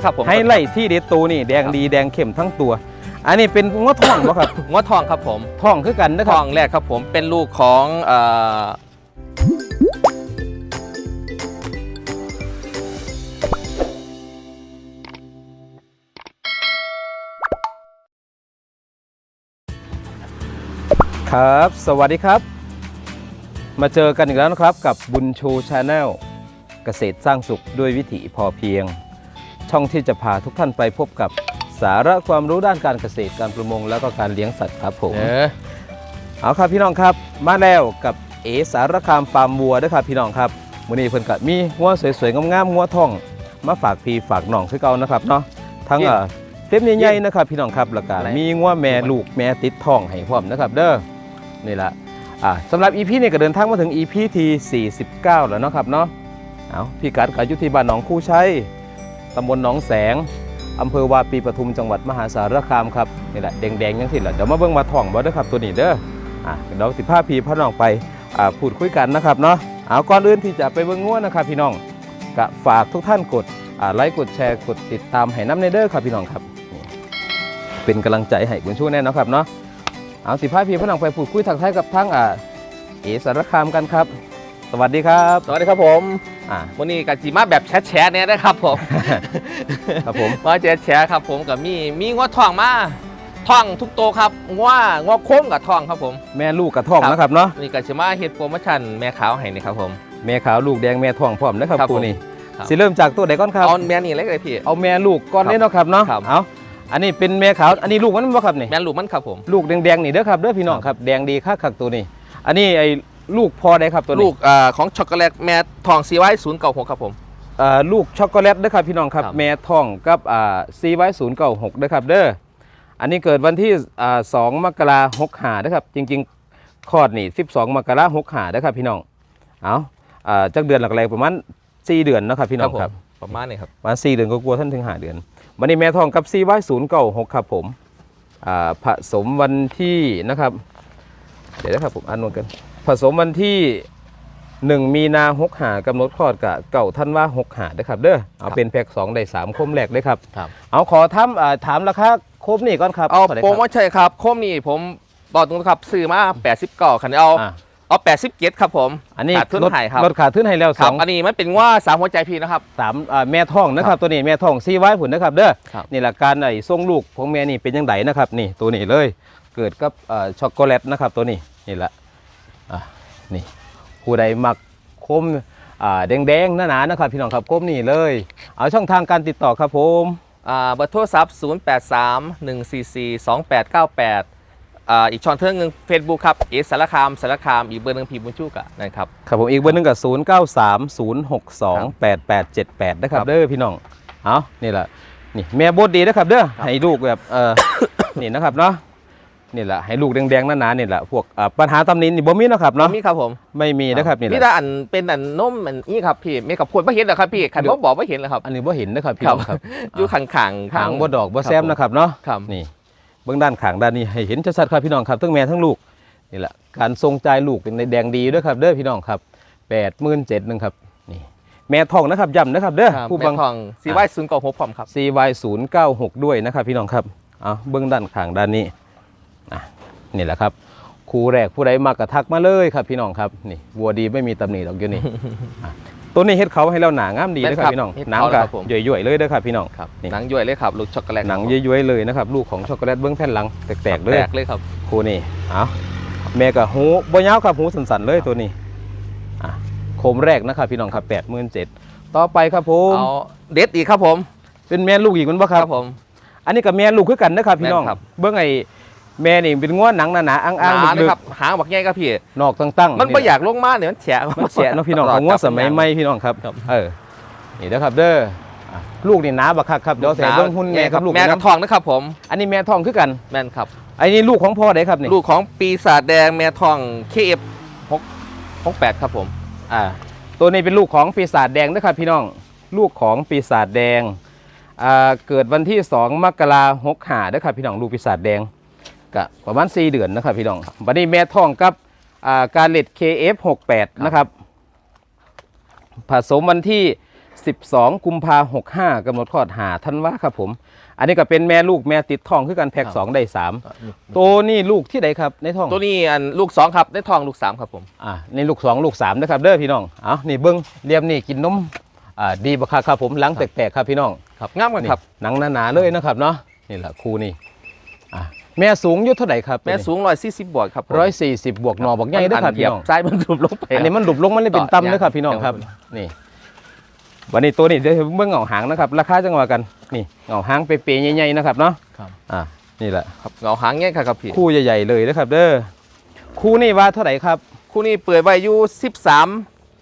ครับผมไฮไลท์ที่เด็ดตัวนี่แดงดีแดงเข้มทั้งตัว อันนี้เป็นงวทองบ่ครับงวทองครับผมทองคือกันนะคทรับองแรกครับผมเป็นลูกของเอ่อครับ สวัสดีครับ มาเจอกันอีกแล้วนะครับกับบุญชูชาแนลเกษตรสร้างสุขด้วยวิถีพอเพียง ช่องที่จะพาทุกท่านไปพบกับสาระความรู้ด้านการเกษตรการประมง แล้วก็การเลี้ยงสัตว์ครับผมเออเอาครับพี่น้องครับ มาแล้วกับเอสารคามฟาร์มวัวเด้วยครับพี่น้องครับมื้อนี้เพิ่นก็มีงัวสวยๆงามๆงัวทอง มาฝากพี่ฝากน้องคือเก่านะครับเนาะทั้งเอ่อเต็มใหญ่ๆนะครับพี่น้องครับแล้วก็มีงัวแม่ลูกแม่ติดท้องให้พร้อมนะครับ เด้อนี่ละอ่าสำหรับ EP นี้ก็เดินทางมาถึง EP ที่49 แล้วเนาะครับเนาะเอาพี่กัดก็อยู่ที่บ้านหนองคู่ชัย ตำบลหนองแสงอำเภอวาปีปทุมจังหวัดมหาสารคามครับนี่แหละแดงๆยังสิแหละเดี๋ยวมาเบิ่งมาท่องบ่เด้อครับตัวนี้เด้ออะเดี๋ยวสิพาพี่พ่อน้องไปอ่าพูดคุยกันนะครับเนาะเอาก่อนอื่นที่จะไปเบิ่งงัวนะครับพี่น้องก็ฝากทุกท่านกดอ่าไลค์กดแชร์กดติดตามให้น้ำในเด้อครับพี่น้องครับ เป็นกำลังใจให้คุณชูแน่นะครับเนาะเอาสิพาพี่พ่อน้องไปพูดคุยทักทายกับทั้งอ่าเอสารคามกันครับ สวัสดีครับสวัสดีครับผมอ่า วันนี้กับจีมาแบบแชทแชทเนี่ยนะครับผม ครับผม มาแชทแชทครับผมกับมีมีงวทองมาทองทุกโตวครับงวงวโค้งกับทองครับผม แม่ลูกกระท่องครับ นะครับเนาะนี่กับจีมาเฮ็ดโปรโมชั่นแม่ขาวให้นี่ครับผม แม่ขาวลูกแดงแม่ท่องพร้อมนะครับครับครูผมนี่ครับ สิเริ่มจากตัวไหนก่อนครับ เอาแม่นี่เล็กเลยพี่ เอาแม่ลูกก่อนครับเด้เนาะครับเนาะครับ เอาอันนี้เป็นแม่ขาวอันนี้ลูกมันบ่ครับนี่แม่ลูกมันครับผม ลูกแดงๆนี่เด้อครับเด้อพี่น้องครับแดงดีคักคักตัวนี้ อันนี้ไอ้ ลูกพอได้ครับตัวนี้ลูกเอ่อของช็อกโกแลตแม่ทองซีไว้ศูนย์เก้าหกครับผมเอ่อลูกช็อกโกแลตเด้อครับพี่น้องครับครับแม่ทองกับอ่าซีไว้ศูนย์เก้าหกเด้อครับเด้ออันนี้เกิดวันที่อ่าสองมกราหกหาเด้อครับจริงๆคลอดนี่สิบสองมกราหกหาเด้อครับพี่น้องเอาอ่าจักเดือนหลักแรงประมาณสี่เดือนเนาะครับพี่น้องผมครับประมาณนี้ครับประมาณสี่เดือนก็กลัวท่านถึงหาเดือนวันนี้แม่ทองกับซีไว้ศูนย์เก้าหกครับผมอ่าผสมวันที่นะครับ เดี๋ยวนะครับผมอ่านนกัน ผสมวันที่1มีนาหกหากำหนดคลอดกับเก่าท่านว่าหกหาเด้อครับ เด้อเอาครับเป็นแพ็กสองได้สามคมแรกเลยครับ ครับ เอาขอทำอ่าถามราคาคมนี่ก่อนครับเอาท่ไหโปรโมชั่นครับโคมนี่ผมบอกตรงนะครับซื้อมา89คันเอาอ่าเอา87ครับผมอันนี้ขาดทุนลดให้ครับลดขาดทุนให้แล้วคสรัอบงอันนี้มันเป็นว่าสามหัวใจพี่นะครับ สามอ่าแม่ท้องนะครับ ตัวนี้แม่ท้องซีไว้ผุนนะครับ เด้อครับ นี่หลักการไอ้ทรงลูกของแม่นี่เป็นยังไงนะครับ นี่ตัวนี้เลย เกิดกับอ่าช็อกโกแลตนะครับ ตัวนี้นี่แหละ อะนี่ผู้ใดมักคมอ่าแดงๆหนาๆนะครับพี่น้องครับคมนี่เลย เอาช่องทางการติดต่อครับผมอ่าเบอร์โทรศัพท์ 083 144 2898อ่าอีกช่องเทิงหนึง Facebook ครับเอสสารคามสารคามอีกเบอร์หนึงพีบุญชูกะนะครับ ครับผมอีกเบอร์หนึงกับ 0 9 3 0 6 2 8 8 7 8 นะครับครับเด้อพี่น้องเอานี่แหละนี่แม่บดดีนะครับเด้อให้ลูกแบบเออ นี่นะครับเนาะ นี่แหละให้ลูกแดงๆหนาๆนี่แหละพวกอ่าปัญหาตำหนินี่บ่มีเนาะครับเนาะมีครับผมไม่มีนะครับนี่แหมีละแต่อันเป็นอันนมอันนี้ครับพี่ไม่กับพวดไม่เห็นเหรอครับพี่ขันบ่บอกไม่เห็นเหรอครับ อันนี้บ่เห็นนะครับพี่ครับ น้องครับอยู่ข้างๆข้างหางบ่ดอกบ่แซมนะครับเนาะครับ นี่เบื้องด้านขางด้านนี้ให้เห็นชัดๆครับพี่น้องครับทั้งแม่ทั้งลูกนี่แหละการทรงใจายลูกเป็นในแดงดีด้วยครับเด้อพี่น้องครับแปดหมื่นเจ็ดหนึ่งครับนี่แม่ทองนะครับย้ำนะครับเด้อครับผู้แม่บังทองซีไว้ศูนย์เก้าหกพร้อมครับ CY 0 9 6 ด้วยนะครับพี่น้องครับเอาเบื้องด้านข้างด้านนี้อะ นี่แหละครับครูแรกผู้ใดมากระทักมาเลยครับพี่น้องครับนี่วัวดีไม่มีตำหนิดอกอยู่นี่อะตัวนี้เฮ็ดเขาให้เราหนางามดีนะครับพี่น้องเฮ็ดหนังเขากัครับผมย่อยๆเลยเด้อครับพี่น้องครับนี่หนังย่อยเลยครับลูกช็อกโกแลตหนังย่อยๆเลยนะครับลูกของช็อกโกแลตเบื้องแผ่นหลังแตกๆเลยแตกเลยครับครูนี่เอาแม่กับหูบ่ยาวครับหูสันๆเลยตัวนี้อะโคมแรกนะครับพี่น้องครับแปดหมื่นเจ็ดต่อไปครับผมเอาเด็ดอีกครับผม เป็นแม่ลูกอีกมันบ่ครับผม อันนี้กับแม่ลูกคือกันนะครับพี่น้องแม่นครับเบื้องไอ้ แม่นี่เป็นง้วหนังหนาๆอ้างหนาๆเลลึยกครับหางบักใหญ่ครับพี่ๆนอกตั้งๆมันไม่อยากลงมาเนี่ยมันแฉะมันแฉะเนาะพี่น้องของง้วสมัยใหม่พี่น้องครับครับเออนี่นะครับเด้ออะลูกนี่หนาบักคักครับเดี๋ยวใส่เบื้องหุ้นแม่ครับลูกแม่กับนะทองนะครับผม อันนี้แม่ทองคือกันแม่นครับไอ้นี่ลูกของพ่อได้ครับนี่ลูกของปีศาจแดงแม่ทองเคเอฟหกหกแปดครับผมอ่าตัวนี้เป็นลูกของปีศาจแดงนะครับพี่น้องลูกของปีศาจแดงอ่าเกิดวันที่ 2 มกราหกหาด้วยครับพี่น้องลูกปีศาจแดง ก็ประมาณ 4 เดือนนะครับพี่น้องบัดนี้แม่ท้องกับอ่าการเล็ด KF68 นะครับ ผสมวันที่ 12 กุมภาหกห้ากำหนดคลอดหาท่านว่าครับผม อันนี้ก็เป็นแม่ลูกแม่ติดท้องคือกันแพ็กสองได้สามตัวนี่ลูกที่ใดครับในท้องตัวนี้อันลูกสองครับได้ทองลูกสามครับผมอ่านี่ลูกสองลูกสามนะครับเด้อพี่น้องเอานี่เบิ้งเรียมนี่กินนมอ่าดีบักคักครับผมหลังแตกๆครับพี่น้องครับงามกันครับนี่หนังหนาๆเลยนะครับเนาะนี่แหละครูนี่อะ แม่สูงอยุทธเท่าไหร่ครับแม่สูงร้อยสี่สิบบวกครับผมร้อยสี่สิบบวกหนอบอกใหญ่เด้อครับเหพี่ยียบน้องซ้ายมันดุบลงไปอันนี้มันดุบลงมันเลยเป็นต่อต่ำนะครับอย่างพี่น้องครับอย่างนี่ วันนี้ตัวนี้เดี๋ยวเบื้องเหงาหางนะครับ ราคาจังหวะกันนี่เหงาหางเปย์ๆใหญ่ๆนะครับเนาะครับอ่านี่แหละครับเงาหางแง่ครับพี่คู่ใหญ่ๆเลยนะครับ เด้อคู่นี่ว่าเท่าไหร่ครับ คู่นี้เปิดไว้อยู่สิบสาม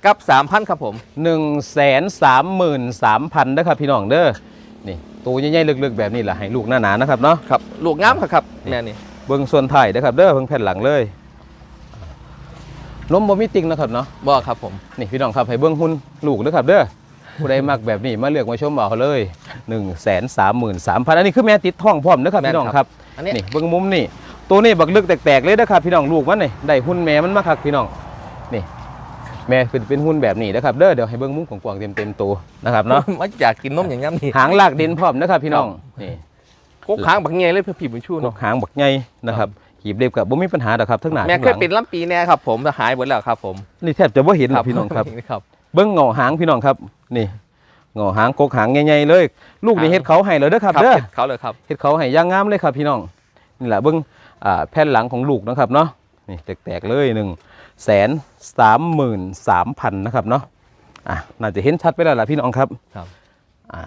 กับสามพันครับผม1นึ่งแสนสามหมื่นสามพันนะครับพี่น้องเด้อ นี่ตัวใหญ่ๆลึกๆแบบนี้แหละให้ลูกหนาๆนะครับเนาะครับลูกงามครับครับแม่นี่เบื้องส่วนถ่ายนะครับเด้อเพิ่งแผ่นหลังเลยนมบ่มีติงนะครับเนาะบ่ครับผมนี่พี่น้องครับให้เบื้องหุ้นลูกนะครับเด้อผู้ใดมักแบบนี้มาเลือกมาชมเอาเลย1นึ่งแสนสามหมื่นสามพันอันนี้คือแม่ติดท้องพร้อมนะครับพี่น้องครับอันนี้นี่เบื้องมุมนี่ตัวนี้บักลึกแตกๆเลยนะครับพี่น้องลูกมันนี่ได้หุ้นแม่มันมาคักพี่น้องนี่ แม่เป็นเป็นหุ้นแบบนี้นะครับเด้อเดี๋ยวให้เบื้องมุมกว้างๆเต็มๆตัวนะครับเนาะมันอยากกินนมอย่างนี้นี่หางลากดินพร้อมนะครับพี่น้องครับนี่กกหางบักเงยเลยเพื่อผีบุญชูนเนาะกหางบักใหญ่นะครับหีบเรียบกับบ่มีปัญหาดอกครับทั้งหน้าแม่ทั้งเคหยลังเป็นลำปีแน่ครับผมแต่หายหมดแล้วครับผมนี่แทบจะบ่เห็นหรอกพี่น้องครับ ครับ เบิ้งเงาหางพี่น้องครับ นี่เงาหางกกหางใหญ่ๆเลย ลูกนี่หางเฮ็ดเขาให้เลยเด้อครับครับเด้อเขาเลยครับ เฮ็ดเขาให้ย่างงามเลยครับพี่น้องนี่แหละเบิ้งอ่าแผ่นหลังของลูกนะครับเนาะนี่แตกๆเลยหนึ่ง แสนสามหมื่นสามพันนะครับเนาะอะน่าจะเห็นชัดไปแล้วล่ะพี่น้องครับครับอ่า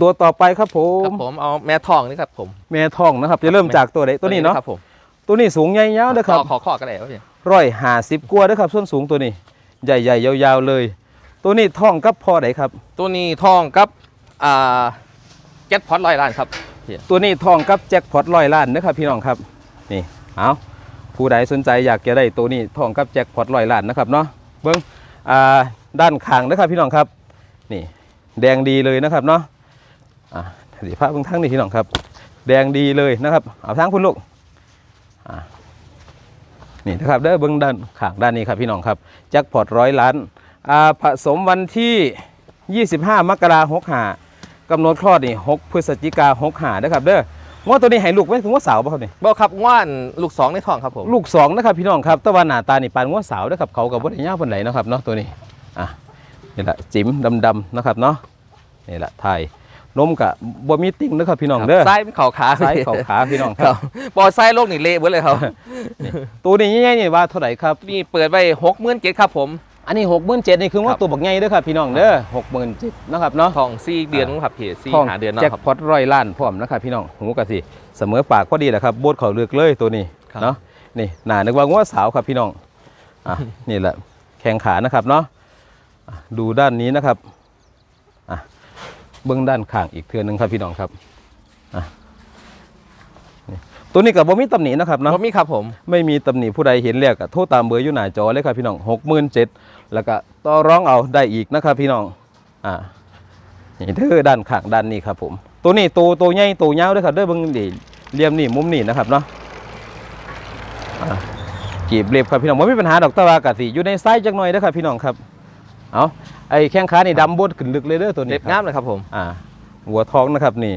ตัวต่อไปครับผครัมบผมเอาแม่ทองนี่ครับผม แม่ทองนะครับ จะเริ่มจากตัวไหนตัวนี้เนาะครับผมตัวนี้สูงใหญ่ยาวเด้อครับขอข้อก็ได้ครับพี่ร้อยห้าสิบกว่าเด้อครับส่วนสูงตัวนี้ ใหญ่ๆยาวๆเลย ตัวนี้ท้องกับพอไหนครับ ตัวนี้ทองกับอ่าแก๊สพอตลอยล้านครับตัวนี้ทองกับแจ็คพอตร้อยล้านนะครับพี่น้องครับนี่เอา ผู้ใดสนใจอยากจะได้ตัวนี้ทองกับแจ็คพอตร้อยล้านนะครับเนาะเบิ้งอ่าด้านข้างนะครับพี่น้องครับนี่แดงดีเลยนะครับเนาะอ่าสีฟ้าเบิ้งทั้งนี่พี่น้องครับ แดงดีเลยนะครับเอาทั้งคุณลูกอ่านี่นะครับเด้อเบิ้งด้านข้างด้านนี้ครับพี่น้องครับแจ็คพอตร้อยล้านอ่าผสมวันที่ 25 มกราคม65กำหนดคลอดนี่6พฤศจิกา6หานะครับเด้อ ว่าตัวนี้ให้ลูกไว้ถึงว่าสาวป่ะครับนี่บอกครับว่านลูกสองในทองครับผมลูกสองนะครับพี่น้องครับแตะวันหน้าตานี่ปานว่าสาวนะครับเขากับว่าได้ยาวปานไหนนะครับเนาะตัวนี้อะนี่แหละจิ๋มดำๆนะครับเนาะนี่แหละไทยนมกับบ่มีติ่งนะครับพี่น้องเด้อซ้ายเป็นเข่าขาซ้ายเข่าขาพี่น้องคครัรับบบอลซ้ายโลกนี่เละหมดเลยครับตัวนี้ใหญ่ๆนี่ว่าเท่าไหร่ครับนี่เปิดไว้หกหมื่นเจ็ดครับผม อันนี้หกหมื่นเจ็ดนี่คือว่าครับตัวบักใหญ่เด้อครับพี่น้องเด้อหกหมื่นเจ็ดนะครับเนาะทองสี่เดือนมั้งครับพี่สี่ท้องหาเดือนเนาะแจ็คครับพอตร้อยล้านพร้อมนะครับพี่น้องหูกะสิเสมอปากพอดีแหละครับโบดเขาเลือกเลยตัวนี้ครับเนาะนี่หนานึกว่างัวสาวครับพี่น้องอะนี่แหละแข้งขานะครับเนาะอะดูด้านนี้นะครับอะเบื้องด้านข้างอีกเทือนึงครับพี่น้องครับอะนี่ตัวนี้กับบ่มีตำหนินะครับเนาะรถมีครับผม ไม่มีตำหนิผู้ใดเห็นแล้วก็โทรตามเบอร์อยู่หน้าจอเลยครับพี่น้องหกหมื่นเจ็ด แล้วก็ต่อร้องเอาได้อีกนะครับพี่น้องอ่านี่เด้อด้านข้างด้านนี้ครับผม ตัวนี้ตัวตัวใหญ่ตัวยาวด้วยครับเด้อเบิ่งนี่เหลี่ยมนี่มุมนี่นะครับเนาะอ่ากีบเรียบครับพี่น้องไม่มีปัญหาดอกแตะวากะสิอยู่ในไซส์จักหน่อยเด้อครับพี่น้องครับเอาไอ้แข้งขานี่ดำบดขึ้นลึกเลยเด้อตัวนี้เล็บครับงามเลยครับผมอ่าหัวท้องนะครับนี่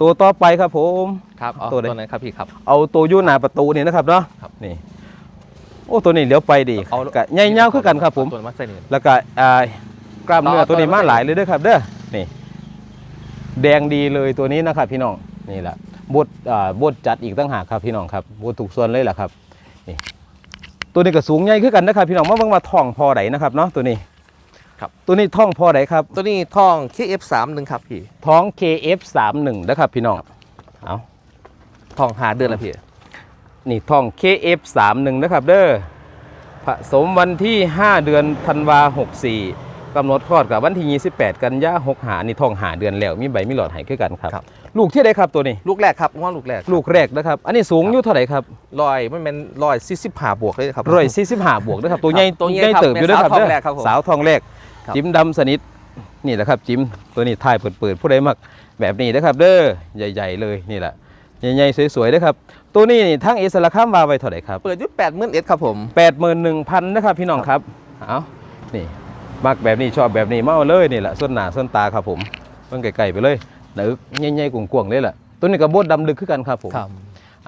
ตัวต่อไปครับผมครับเอาตัตัววไหนไหนครับพี่ครับ เอาตัวอยู่หน้าประตูนี่นะครับเนาะครับนี่โอ้ตัวนี้เลี้ยวไปดีเอากะใหญ่ยาวคือกันครับผมตัวมาใส่นี่แล้วก็อ่ากล้ามเนื้อเอาตัวนี้เอามาเอาหลายเลยเด้วยครับ เด้อนี่ แดงดีเลยตัวนี้นะครับพี่น้องนี่แหละบดอ่าบดจัดอีกตั้งหากครับพี่น้องครับบดถูกส่วนเลยแหละครับนี่ตัวนี้ก็สูงใหญ่คือกันนะครับ พี่น้องมาเบิ่งมาท่องพอไหนนะครับเนาะตัวนี้ครับตัวนี้ท่องพอไหนครับตัวนี้ทอง KF3 หนึ่งครับพี่ท้อง KF31 นะครับพี่น้องเอาทองหาเดือนละพี่ นี่ท่อง KF31 นะครับเด้อผสมวันที่ 5 เดือนธันวา64กำหนดคลอดกับวันที่ 28 กันยา6หานี่ท่องหาเดือนแล้ว มีใบมีหลอดใหายคือกันครับ ครับ ลูกที่ใดครับตัวนี้ ลูกแรกครับว่าลูกแรกลูกแรกนะครับ อันนี้สูงอยู่เท่าไหร่ครับลอยมันเป็นลอยสี่สิบห้าบวกเลยครับร้อยสี่สิบห้าบวกนะครับ ตัวใหญ่ตัวใหญ่ครับเติบอยู่ด้วยครับแม่สาวทองเด้แรกครับผมสาวทองแรกครับจิ้มดำสนิทนี่แหละครับจิ้มตัวนี้ถ่ายเปิดๆผู้ใดมักแบบนี้นะครับ เด้อใหญ่ ๆ เลยนี่แหละ ใหญ่ๆสวยๆนะครับ ตัวนี้นี่ทั้งเอสระข้ามวาไว้เท่าไหร่ครับ เปิดอยุแปดหมื่นเอ็ดครับผมแปดหมื่นหนึ่งพันนะครับพี่น้องครับ เอานี่มักแบบนี้ชอบแบบนี้มาเอาเลยนี่แหละส้นหนาส้นตาครับผมเบิ่งไกลๆไปเลยหนึกใหญ่ๆกวางๆเลยแหละตัวนี้ก็บดดำลึกคือกันครับผมครับ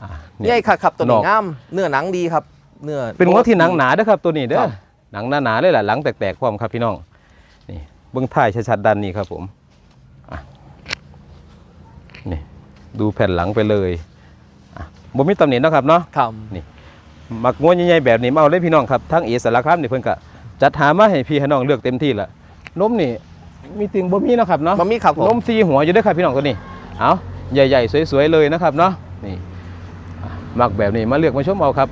อ่าใหเนี่ยญ่ครับครับตัวนนี้อก งามเนื้อหนังดีครับ เนื้อ เป็นงวที่หนังหนาเด้อครับตัวนี้เด้ครัอบหนังหนาๆเลยแหละหลังแตกๆพร้อมครับพี่น้องนี่เบื้องท้ายชัดๆด้านนี้ครับผมอะนี่ ดูแผ่นหลังไปเลยอะบ่มีตำหนิเนาะครับเนาะครับมักงวใหญ่ๆแบบนี้มาเอาเลยพี่น้องครับทั้งเอสารคามนี่เพิ่นก็จัดหามาให้พี่ให้น้องเลือกเต็มที่ละนมนี่มีติงบ่มีเนาะครับเนาะบะมี่ครับผมนมซีหัวอยู่เด้วยครับพี่น้องตัวนี้เอาใหญ่ๆสวยๆเลยนะครับเนาะนี่อะมักแบบนี้มาเลือกมาชมเอาครับ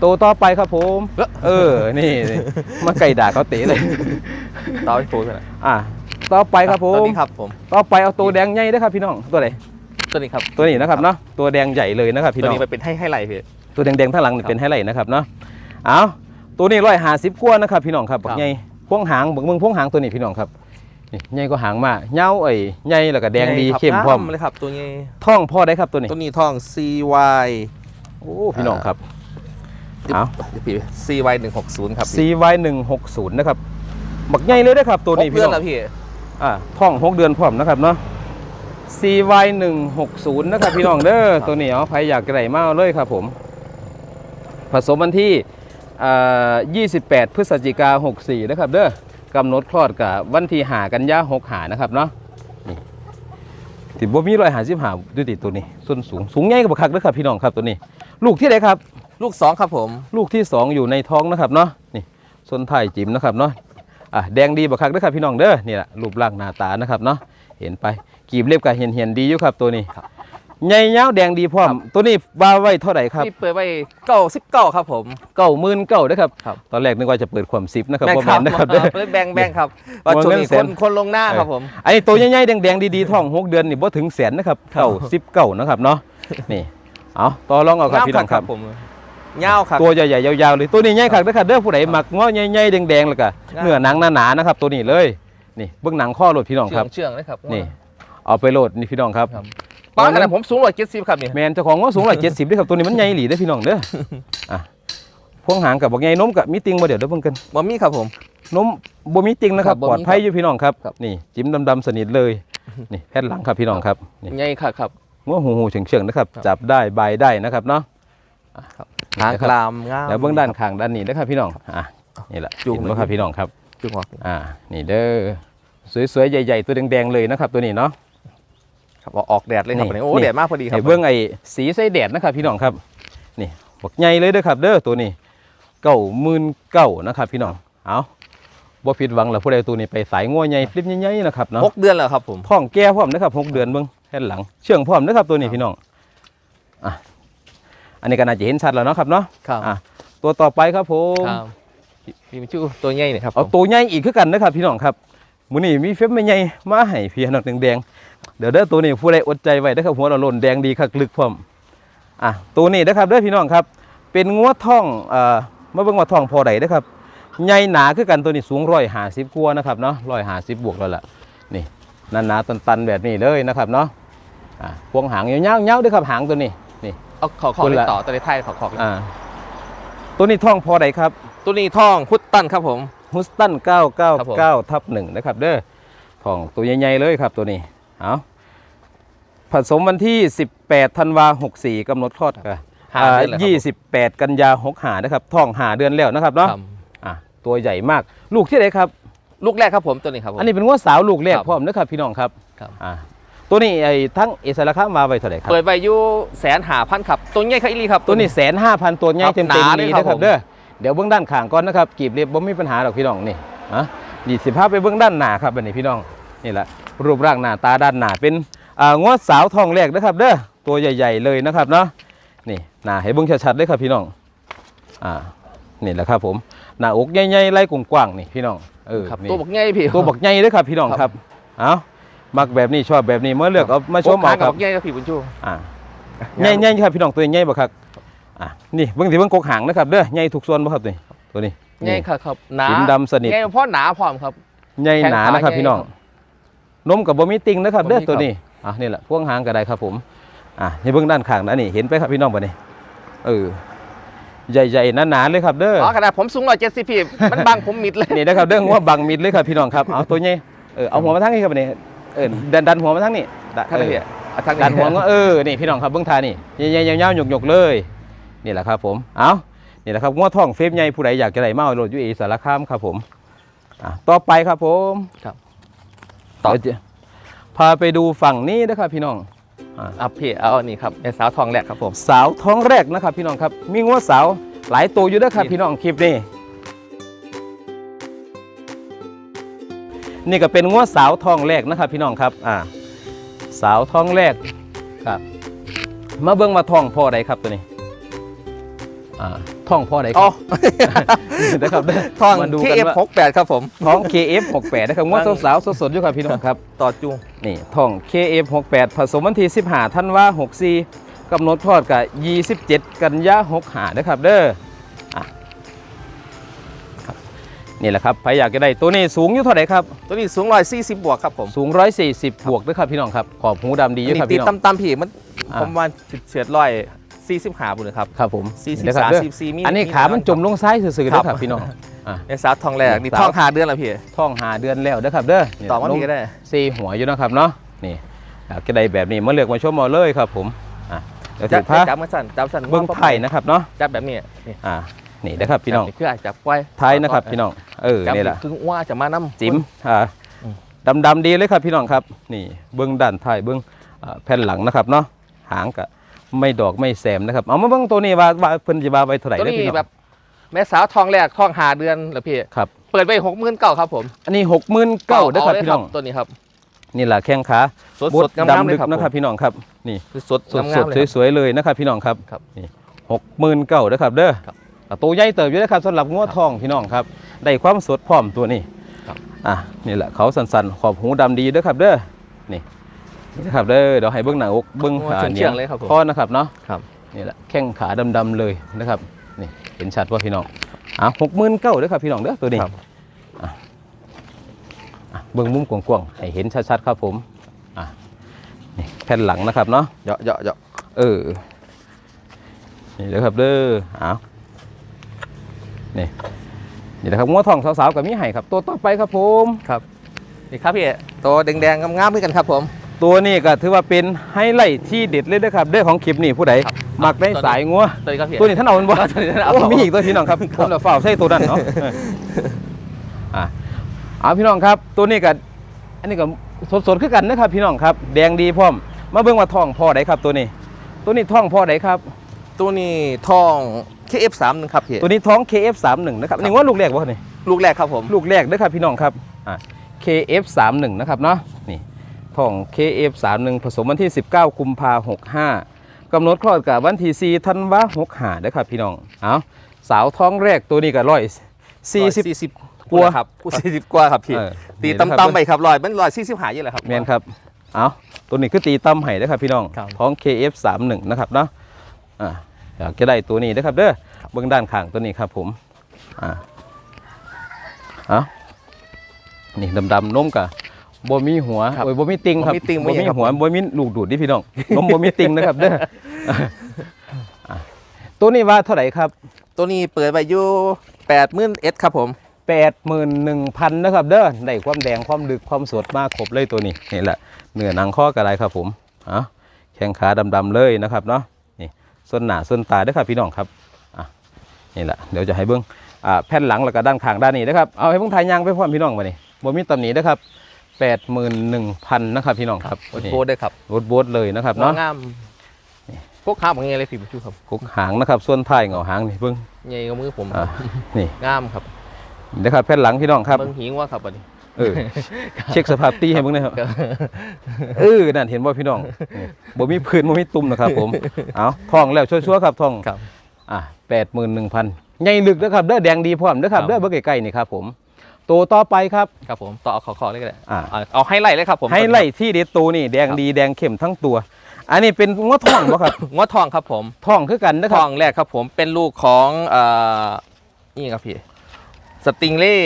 โตต่อไปครับผม เออ นี่นี่มาไก่ด่าเขาเตะเลยต่อไปปูเท่าไหร่อะต่อไปครับผตัวมนี้ครับผมต่อไปเอาตัวแดงใหญ่เด้อครับพี่น้องตัวไหน ตัวนี้ครับตัวนี้นะครับเนาะตัวแดงใหญ่เลยนะครับพี่ตัวน้องนี้มันเป็นให้ให้ไหลพี่ตัวแดงๆข้างหลังนี่ครับเป็นไฮไลท์นะครับเนาะเอาตัวนี้ร้อยหาสิบกว่านะครับพี่น้องครับครับับกใหญ่พวงหางบักเมืองพวงหางตัวนี้พี่น้องครับนี่ใหญ่ก็หางมาเงาเอ้ยใหญ่แล้วก็แดงดีครับเข้มพร้อมงเลยครับตัวนี้ท่องพ่อได้ครับตัวนี้ตัวนี้ท่อง CY โอ้พี่น้องครับเอาเดี๋ยวพี่ CY 160ครับพี่ CY 1 6 0นะครับบักใหญ่เลยนะครับตัวนี้หกพี่เดือนน้องแล้วพี่อ่าท่องหกเดือนพร้อมนะครับเนาะ CY 1 6 0 นะครับพี่น้องเด้อตัวนี้เอาใครอยากกระไรมาเอาเลยครับผม ผสมวันที่อ่า28 พฤศจิกา64 นะครับเด้อกำหนดคลอดกับวันที่หากันยา6หานะครับเนาะนี่ติบ่มีรอยหาสิบหาดูติตัวนี้ส่วนสูงสูงใหญ่กับคักเด้อครับพี่น้องครับตัวนี้ ลูกที่ไหนครับ ลูก2ครับผม ลูกที่2อยู่ในท้องนะครับเนาะนี่ส้นไทายจิ๋มนะครับเนาะอะแดงดีบักคักเด้อครับพี่น้องเด้อนี่แหละรูปร่างหน้าตานะครับเนาะเห็นไป กีบเล็บกับเห็นเห็นดีอยู่ครับตัวนี้ใหญ่ยาวแดงดีพร้อม ตัวนี้ว่าไว้เท่าไหร่ครับพี่เปิดไว้เก้าสิบเก้าครับผมเก้าหมื่นเก้าเด้อครับครับ ตอนแรกนึกว่าจะเปิดความซิปนะครับแบ่งบ่ครัแม่นนะครับเด้อเปิดแบ่งแบ่งครับว่าบ่ช่วงเงินนี้แสคนนคนลงหน้าครับผมอันนี้ตัวใหญ่ๆแดงๆดีๆท้องหกเดือนนี่บ่ถึงแสนนะครับครับเก้าสิบเก้านะครับเนาะนี่เอาต่อรองเอาครับพี่น้องครับผมเงาวครับตัวใหญ่ๆยาวๆเลยตัวนี้ใหญ่คักเด้อครับเด้อผู้ใดมักง้อใหญ่ๆแดงๆแล้วก็ครับเนื้อหนังหนาๆนะครับ ตัวนี้เลยนี่เบื้องหนังข้อโลดพี่น้องเชื่คอรับงเชื่องเลยครับนี่ เอาไปโหลดนี่พี่น้องครับครับป้าขนาดผมสูงร้อยเจ็ดสิบครับนี่แมนเจ้าของว่าสูงร้อยเจ็ดสิบด้วยครับตัวนี้มันใหญ่หลีได้อพี่น้องเด้ออะพวงหางกับบอกใหญ่นมกับมีติงบ่เดี๋ยวเดี๋ยวเพิ่งกันบะมี่ครับผมนมบ่มีติงนะครับครับบ่ปมีลอดภัยอยู่พี่น้องครับครับนี่จิ้มดำๆสนิทเลยนี่แผ่นหลังครับพี่น้องครับนี่ใหญ่ครับครับงัวหูหูเฉียงเฉียงๆนะครับครับ จับได้บายได้นะครับเนาะหางกรามงามแล้วเบื้องด้านข้างด้านนี้นะครับพี่น้องอะนี่แหละจุ่มเห็นไหมครับพี่น้องครับจุงหัวอ่านี่เด้อสวยๆใหญ่ ๆ ตัวแดงๆเลยนะครับ ตัวนี้เนาะ ครับเอาออกแดดเลยครับนี่วันนี้โอ้นี่แดดมากพอดีครับให้เบื้องไอ้สีใส่แดดนะครับพี่น้องครับนี่บักใหญ่เลยเด้อครับ เด้อตัวนี้เก้าหมื่นเก้านะครับ พี่น้องเอาบ่ผิดหวังแล้วผู้ใดตัวนี้ไปสายงัวใหญ่ฟลิปใหญ่ๆนะครับเนาะหกเดือนแล้วครับผมท้องแก่พร้อมนะครับหกเดือนเบิ่งแค่นหลัง เชื่องพร้อมนะครับตัวนี้พี่น้องอะอันนี้ก็น่าจะเห็นชัดแล้วเนาะครับเนาะครับอะตัวต่อไปครับผมครับพี่มิชูตัวใหญ่เนี่ยครับเอาตัวใหญ่อีกคือกันนะครับ พี่น้องครับมื้อนี้มีเฟซใหญ่ๆมาให้พี่น้องแดงๆ เดี๋ยวเด้อตัวนี้ผู้ใดอดใจไว้เด้อครับหัวเราโลนแดงดีคักลึกพร้อมอะตัวนี้นะครับเด้อพี่น้องครับ เป็นงัวท่องเอ่อมาเบิ่งว่าท่องพอใดเด้อครับใหญ่หนาคือกันตัวนี้สูง150กว่านะครับเนาะ150บวกแล้วล่ะนี่หนาๆตันๆแบบนี้เลยนะครับเนาะอะพวงหางยาวๆยาวๆเด้อครับหางตัวนี้นี่เอาขอขอคนเลยละต่อตัวในไทยขอขออ่าตัวนี้ท่องพอใดครับ ตัวนี้ท่องพุตตันครับผมฮุสตันครับผม999ทับหนึ่งนะครับเด้อของตัวใหญ่ๆเลยครับตัวนี้ เอาผสมวันที่ 18ธันวา64กำหนดคลอดกันหาเดือนแล้วครับผม28กันยา6หานะครับท้องหาเดือนแล้วนะครับเนาะครับอะตัวใหญ่มากลูกที่ไหนครับ ลูกแรกครับผมตัวนี้ครับผมอันนี้เป็นว่าสาวลูกแรกครับพร้อมนะครับพี่น้องครับครับอ่าตัวนี้ไอ้ทั้งเอสราคามาไว้เท่าไหร่ครับเปิดใบยูแสนหาพันครับตัวใหญ่ครับอีหลีครับตัวนี้แสนห้าพันตัวใหญ่ครับเต็มหนาเต็มเลยนี้ครับนะครับผมเด้อเดี๋ยวเบื้องด้านข้างก่อนนะครับกีบเรียบบ่มีปัญหาหรอกพี่น้องนี่อะดีสิภาพไปเบื้องด้านหน้าครับอันนี้พี่น้องนี่แหละ รูปร่างหน้าตาด้านหน้าเป็นอ่างวดสาวทองแรกนะครับเด้อตัวใหญ่ ๆเลยนะครับเนาะนี่หน้าให้เบื้องชัดๆเลยครับพี่น้องอ่านี่แหละครับผมหน้าอกใหญ่ๆไล่กว้างๆนี่พี่น้องเออครับนี่ตัวบักใหญ่พี่ตัวบักใหญ่เลยครับพี่น้องครับครับเอามักแบบนี้ชอบแบบนี้เมื่อเลือกเอามาชมโอ้เอาขางคกัรับบบักใหญ่ครับพี่บุญชูอ่าใหญ่ใหญ่ครับพี่น้องตัวใหญ่บ่ครับอะนี่เบิ่งที่เบิ่งกกหางนะครับเด้อใหญ่ทุกส่วนบ่ครับนี่ตัวนี้ใหญ่ครับครับหนาหินดำสนิทใหญ่เพราะหนาพร้อมครับใหญ่หนานะครับแข้งขาพี่น้องใหญ่ นมกับบ่มีติ่งนะครับบ่มีเด้อครับตัวนี้อะนี่แหละพวงหางก็ได้ครับผมอะนี่เบิ่งด้านข้างนะนี่เห็นไปครับพี่น้องบ่นี่เออใหญ่ๆหนาๆเลยครับเด้ออ๋อขนาดผมสูงร้อยเจ็ดสิบพี่มันบังผมมิดเลยนี่นะครับเรื่องว่าบังมิดเลยครับพี่น้องครับเอาตัวนี้เออเอาหัวมาทั้งนี้ครับนี่เออดันดันหัวมาทั้งนี้ดันท่านเอพี่ออะทางดันหัวก็เออนี่พี่น้องครับเบื้องทานี่ใหญ่ๆยาวๆหยกๆเลยนี่แหละครับผมเอานี่แหละครับงัวทองเฟรมใหญ่ผู้ใดอยากจะได้มาเอาโหลดอยูเอสารคามครับผมอะต่อไปครับผมต่อเดี๋ยวจะพาไปดูฝั่งนี้นะครับพี่น้องอะอะพี่เอาอันนี้ครับแม่สาวทองแรกครับผมสาวท้องแรกนะครับพี่น้องครับ มีงัวสาวหลายตัวอยู่ด้วยครับนี่พี่น้องคลิปนี้นี่ก็เป็นงัวสาวท้องแรกนะครับพี่น้องครับอ่าสาวท้องแรกครับ มาเบิ่งมาท้องพ่อใดครับตัวนี้อ่า ท้องพ่อใดคอ๋อรับนะครับเด้ทองมาดูที่ กันเอฟว่าหกแปดครับผม ท้อง KF68 นะครับงัวสาวๆสดๆอยู่ครับพี่น้องครับ ต่อจูง นี่ท่อง KF68 ผสมวันที่15ธันวา64กำหนดทอดกับ 27 กันยา65นะครับเด้ออะครับนี่แหละครับใครอยากจะได้ตัวนี้สูงอยู่เท่าไหร่ครับ ตัวนี้สูงร้อยสี่สิบบวกครับผมสูง 140 บวกด้วยครับพี่น้องครับ ขอบหูดำดีอัอนยู่นี้ครับตีพี่น้อง ต่ำๆพี่มันอะผมว่าเฉียดร้อย สี่สิบห้าบุญครับครับผมสี่สิบนี่นะคสารัมเด้อสิบสี่มีอันนี้ขามันจมลงซ้ายซื่อๆเด้อครับพี่น้องอะแม่สาวทองแรกนี่สาวทองหาเดือนแล้วพี่ท่องหาเดือนแล้วนะครับเด้อต่อมันลงนี้ก็ได้ซีหัวอยู่นะครับเนาะนี่อยากจะได้แบบนี้มาเลือกมาชมเอาเลยครับผมอะเดี๋ยวจัถืบอผ้าจับมาสั่นจับสั่นเบื้องไผ่นะครับเนาะจับแบบนี้นี่อ่านี่นะครับพี่น้องคืออาจจะปล่อยไทยนะครับพี่น้องเออจับนี่แหละคือว่าจะมาน้ำจิ๋มอ่าอืมดำดำๆดีเลยครับพี่น้องครับ นี่เบื้องด้านท้ายเบื้องอ่าแผ่นหลังนะครับเนาะหางกะ ไม่ดอกไม่แซมนะครับ เอามาเบื้องตัวนี้ว่าว่าเพิ่นจะว่าไว้เท่าไหร่ตัวได้อพี่นี้น้องแบบ แม่สาวทองแรกทองหาเดือนเหรอพี่ ครับ เปิดไปหกหมื่นเก้าครับผมอันนี้หกหมื่นเก้าเด้อครับลยพี่น้อง ตัวนี้ครับ นี่แหละแข้งขาสดบสดดงามๆดำเลลึยกครับนะครับพี่น้องครับ นี่คือสดสงาดมสๆดเลยครับสวยๆเลยนะครับพี่น้องครับครับนี่หกหมื่นเก้าเด้อครับเด้อครับอะตัวใหญ่เติบอยู่นะครับสำหรับงัวทองพี่น้องครับ ได้ความสดพร้อมตัวนี้ครับ อะนี่แหละเขาสันๆขอบหูดำดีเด้อครับเด้อนี่ นี่นะครับเด้อเดี๋ยวให้เบื้องหน้าอกเบื้องโอ้ขาเชื่องๆเลยครับผมคอนะครับเนาะครับนี่แหละแข้งขาดำๆเลยนะครับนี่เห็นชัดว่าพี่น้องอะหกหมื่นเก้าเด้อครับพี่น้องเด้อตัวนี้ครับอะอะเบื้องมุมกว้างๆให้เห็นชัดๆครับผมอะนี่แผ่นหลังนะครับเนาะเหยาะเหยาะเหยาะเออนี่เลยครับเด้อเอานี่นี่นะครับงัวทองสาวๆกับมีไห่ครับ ตัวต่อไปครับผมครับนี่ครับพี่ตัวแดงๆงามๆด้วยกันครับผม ตัวนี้ก็ถือว่าเป็นไฮไลท์ที่เด็ดเลยนะครับเด้อของคลิปนี้ผู้ใดครับมักได้สายงัวตัวนี้ครับพี่ตัวนี้ท่านเอามันบ่ตัวนี้ท่านเอาโอ้มีอีกตัวพี่น้องครับผมเราเฝ้าใส่ตัวนั้นเนาะอะเอาพี่น้องครับ ตัวนี้ก็อันนี้ก็สดๆคือกันนะครับ พี่น้องครับ แดงดีพร้อม มาเบิ่งว่าทองพ่อใดครับ ตัวนี้ ตัวนี้ทองพ่อใดครับ ตัวนี้ทอง KF3 นึงครับพี่ตัวนี้ท้อง KF31 นะครับนี่ว่าลูกแรกวะนี่ ลูกแรกครับผม ลูกแรกนะครับพี่น้องครับอะ KF31 นะครับเนาะนี่ ท้อง KF31 ผสมวันที่ 19 กุมภา65กำหนดคลอดกับวันที่4ธันวา65นะครับพี่น้องเอาสาวท้องแรกตัวนี้ก็ร้อยสี่สิบสี่สิบกว่าครับสี่สิบกว่าครับพี่เออตีนี่นะครับต่ำๆไปครับร้อยเป็นร้อยสี่สิบหาเยอะเลยครับแมนครับเอาตัวนี้คือตีตั้มไห้นะครับพี่น้องครับท้อง KF31 นะครับเนาะอะอยากจะได้ตัวนี้นะครับเด้อเบื้องด้านข้างตัวนี้ครับผมอ่าเอานี่ดำๆนมกับ บ่มีหัวครับโอ้ยบ่มีติงครับบ่มีติ่งบ่บ่มีมีครับหัวบ่มีลูกดูดดิพี่น้อง นมบ่มีติงนะครับเด้ออะตัวนี้ว่าเท่าไหร่ครับ ตัวนี้เปิดไปอยู่แปดหมื่นเอสครับผม 81,000นะครับเด้อได้ความแดงความลึกความสดมากครบเลยตัวนี้นี่แหละเนื้อหนังข้อกระไรครับผมอะแข้งขาดำๆเลยนะครับเนาะนี่ส่วนหน้าส่วนตาเด้อครับพี่น้องครับอะนี่แหละเดี๋ยวจะให้เบิ้งอ่าแผ่นหลังแล้วก็ด้านข้างด้านนี้นะครับเอาให้เบิ้งถ่ายยางไปพร้อมพี่น้องมานี่บ่มีตำหนินะครับ 81,000นะครับพี่น้องครับโอ้นี่โหด้วยครับรถโบ๊ทเลยนะครับเนาะงามพวกข้าวของเงี้ยเลยพี่ผู้ชมครับกุกหางนะครับ ส่วนท้ายเหงาหางนี่เบิ้งใหญ่กับมือผมอะนี่งามครับนะครับแผ่นหลังพี่น้องครับเบิ่งหิงว่าครับบัดนี้เออเช็คสภาพตีให้เบิ่งหนะครับเออนั่นเห็นว่าพี่น้องนี่บ่มีพื้นบ่มีตุ่มนะครับ ผมเอาทองแล้วชัวร์ๆครับทองครับอะแปดหมื่นหนึ่งพันใหญ่ลึกนะครับเด้อแดงดีพร้อมเด้อครับครับเด้อเบิ่งใกล้ๆนี่ครับผม ตัวต่อไปครับ ครับผมต่อเอาขอขอเลยก็ได้อ่าเอาเอาให้ไล่เลยครับผมให้ไล่ที่เด็ดตัวนี่แดงดีแดงเข้มทั้งตัว อันนี้เป็นงวทองบ่ครับ งวดทองครับผมทองคือกันนะคทรัอบงแรกครับผมเป็นลูกของเอ่อนี่ครับพี่สติงเล่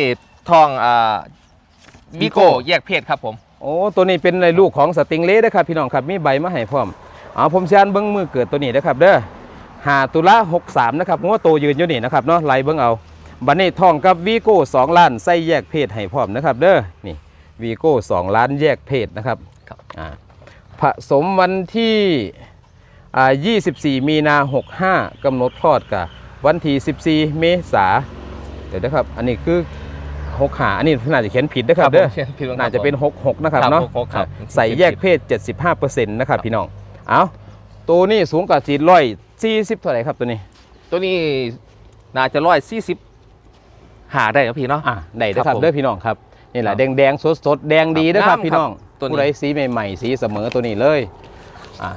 ทองอ่าบิโก้แยกเพศครับผม โอ้ตัวนี้เป็นในลูกของสติงเล่นะครับพี่น้องครับมีใบมาให้พร้อมเอาผมสิอ่านเบิ่งมือเกิดตัวนี้นะครับเด้อหาตุลา63นะครับงัวโตยืนอยู่นี่นะครับเนาะไล่เบิ่งเอา บัดนี้ทองกับวีโก้2ล้านใส่แยกเพศให้พร้อมนะครับ เด้อนี่วีโก้2ล้านแยกเพศนะครับครับอ่าผสมวันที่อ่า24 มีนา 65กำหนดคลอดกับวันที่14 เมษาเดี๋ยวนะครับ อันนี้คือ6หาอันนี้น่าจะเขียนผิดนะครับเด้อผมขียผิดบ้งน่าจะเป็นครับ66นะครับครับเนาะ66ครับใส่แยกเพศ 75%นะครับพี่น้อง เอาตัวนี้สูงกว่าสีร้อยสี่สิบเท่าไหร่ครับตัวนี้ ตัวนี้น่าจะร้อยสี่สิบ หาได้ครับพี่เนาะ อะได้เด้อคครัรับบผมเด้อพี่น้องครับนี่แหครัละบแดงแดงๆสดสดๆแดงดีเด้อครับงามพี่น้องครับตัวนี้ ผู้ใดสีใหม่ๆสีเสมอตัวนี้เลยอ่า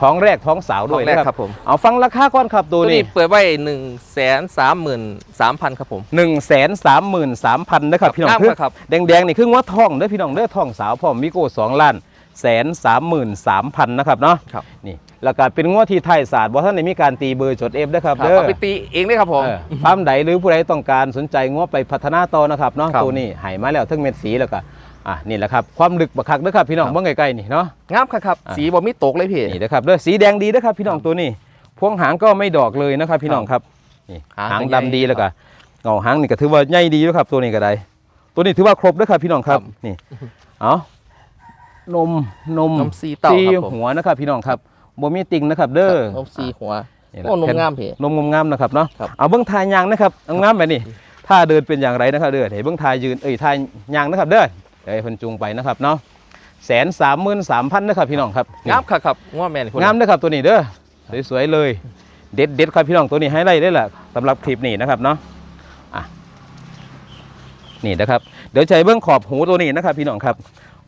ท้องแรกท้องสาวด้วยท้องแรกนะคครัรับบผม เอาฟังราคาก่อนครับตัวตัวนี้นี้เปิดไว้หนึ่งแสนสามหมื่นสามพันครับผม หนึ่งแสนสามหมื่นสามพันนะครับพี่น้องงามคือครับ แดงแดงๆนี่คือว่าทองเด้อพี่น้องเด้อทองสาวพร้อมมิโก้สองล้าน แสนสามหมื่นสามพันนะครับเนาะครับ นี่แล้วก็เป็นงวดที่ไทยศาสตร์ว่าท่านได้มีการตีเบอร์จดเอฟด้วยครับครับเด้อเอาไปตีเองได้ครับผมเออฟาร์มใดหรือผู้ใดต้องการสนใจงวไปพัฒนาต่อนะครับเนาะครับตัวนี้ใหายมาแล้วทั้งเม็ดสีแล้วก็อะนี่แหละครับความลึกบักคักเด้อครับพี่น้องครับเบิ่งใกล้ๆนี่เนาะงามครับครับอะสีบ่มีตกเลยพี่นี่นะครับเด้อสีแดงดีนะครับพี่น้องตัวนี้พวงหางก็ไม่ดอกเลยนะครับพี่น้องครับนี่หางหางก็ใหญ่ดำดีแล้วก็เงาหางนี่ก็ถือว่าใหญ่ดีแล้วครับตัวนี้ก็ได้ ตัวนี้ถือว่าครบเด้อครับพี่น้องครับครับนี่เอา นมนมนมสีเต้าครับผม หัวนะครับ พี่น้องครับบ่มีติ่งนะครับ เด้อ นมสีหัวนี่แหละโอ้นมแผ่งามพี่นมงามๆนะครับเนาะ ครับ เอาเบื้องทายยางนะครับเอางามแบบนี้ถ้าเดินเป็นอย่างไรนะครับเด้อเห็นเบื้องทายยืนเอ้ยทายยางนะครับเด้อเดี๋ยวให้เพิ่นจูงไปนะครับเนาะแสนสามหมื่นสามพันนะครับพี่น้องครับนี่งามครับครับง้อแมนคุณงามนะครับตัวนี้เด้อสวยๆเลย เด็ดเด็ดๆครับพี่น้องตัวนี้ให้ไล่ได้แหละสำหรับคลิปนี้นะครับเนาะอะนี่นะครับ เดี๋ยวใจเบื้องขอบหูตัวนี้นะครับ พี่น้องครับ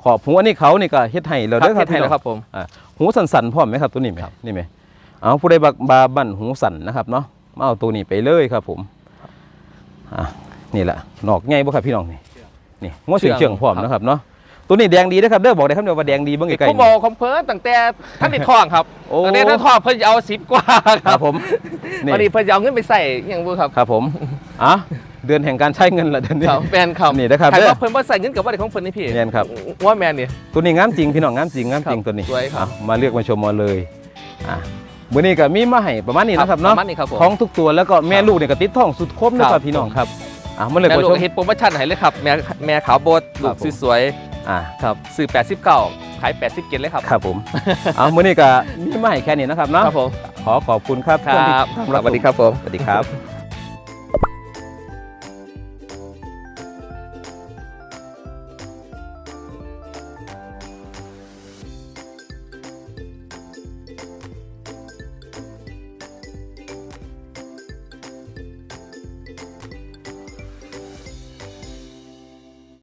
ขอบหูอันนี้เขานี่ก็เฮ็ดให้เราครัเด้บอครับให้พี่น้แล้องวครับผมหูสันๆพร้อมไหมครับตัวนี้ไหมนี่ไหมเอาผู้ใดบักบาบั่นหูสันนะครับเนาะมาเอาตัวนี้ไปเลยครับผมอะนี่แหละหนอกใหญ่บ่ครับพี่น้องนี่นี่งวเฉียงเฉียงๆพร้อมนะครับเนาะ ตัวนี้แดงดีนะครับเด้อบอกได้ครับเดี๋ยวว่าแดงดีเบิ่งเด็กไกลเขาๆบอนี่กคอมเพิร์ตั้งแต่ท่านติดทองครับโอ้ตั้งแต่ท่านทองเพิ่นจะเอาสิบกว่าคครัรับบผมนี่วันนี้เพิ่นจะเอาเงินไปใส่อยังบ่ครับครับผมอะเดือนแห่งการใช้เงินละเดือนนี้ครับแมนครับนี่นะครับใครเด้อว่าเพิ่นบ่ใส่เงินกับว่าได้ของเพิ่นนี่พี่แม่นครับว่าแมนนี่ตัวนี้งามจริงพี่น้องงามจริงงามจริงครับตัวนี้สวยครับอะมาเลือกมาชมมาเลยอะมื้อนี้ก็มีมาให้ประมาณนี้นะครับเนาะประมาณนี้ครับผมท้องทุกตัวแล้วก็แม่ลูกเนี่ยก็ติดท้องสุดคมนะคครัรับบพี่น้องครับอะมาเลยแม่มาลูชกมเฮ็ดโปรโมชั่นให้เลยครับแม่แม่ขาวโบดลูครักบผมสวย อะๆครับซื้อ89ขาย87เลยครับ ครับผม เอามื้อนี้ก็มีมาให้แค่นี้นะครับเนาะครับผม ขอขอบคุณครับครับท่านที่สวัสดีครับผม สวัสดีครับ